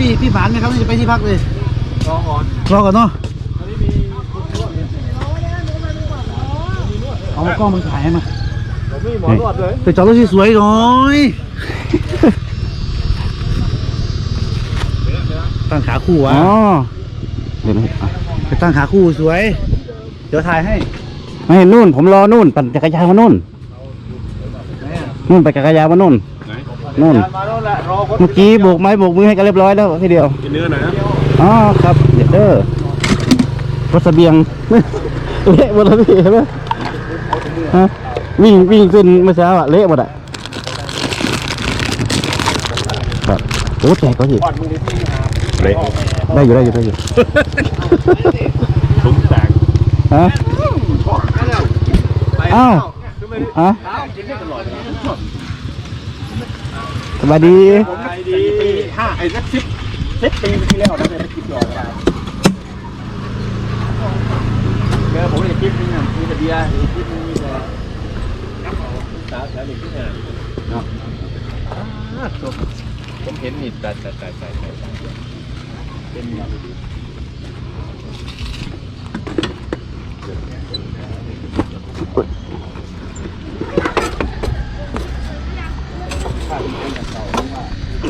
พี่ฝานไหมครับนี่จะไปที่พักเลยรอก่อนรอก่อนเนาะตอนนี้มีคนนวดเนี่ยเอามากล้องมันถ่ายให้มาผมมีหมอนวดเลยไปจอดรถที่สวยหน่อยตั้งขาคู่อ๋วะอเดี๋ยวนะอะไปตั้งขาคู่สวย เดี๋ยวถ่ายให้ไม่นู่น ผมรอนู่นปั่นจักรยานมานู่นนู่นไปจักรยานมานู่นนู่นมาแล้วแหละรอคนเมื่อกี้โบกไม้โบกมือให้กันเรียบร้อยแล้วทีเดียวกินเนื้อหน่อยนะอ๋อครับเดี๋ยวเด้อรถเสบียงเละหมดแล้วพี่เห็นไหมฮะวิ่งวิ่งขึ้นเมื่อเช้าอะเละหมดอะครับโอ้แจกก็สิก่อนมึงดิที่หาเละได้อยู่ได้อยู่ได้อยู่ซุ้มแตกฮะไปอ้าวขึ้นไปดิฮะ อ้าวกินได้ตลอดสดีผมไปดีห้าไอ้สักสิบสิบปีที่แล้วนะไปกินหยอดได้เดี๋ยวผมจะกินนี่นะมีแต่เบียร์กิปนึงมีแต่สาวแถวนี้ที่ไหนเนาะผมเห็นนี่แต่แต่แต่แต่แต่เป็น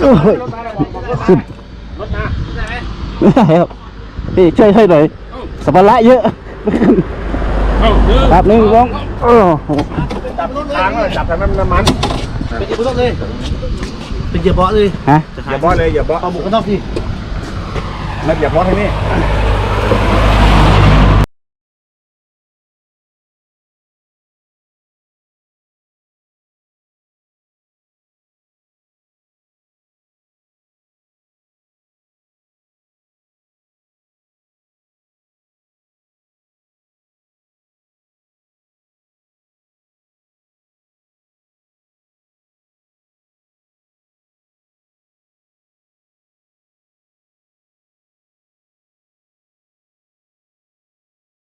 โอ้ยสุดรถนะไม่ได้ครับพี่ช่วยช่วยหน่อยสัมภาระเยอะครับหนึ่งสองโอ้โหจับทางเลยจับแต่มันน้ำมันเป็นเหยียบบนรถเลยเป็นเหยียบเบาะเลยฮะอย่าบอสเลยอย่าบอสเอาหมวกกันน็อกสิแล้วอย่าบอสให้นี่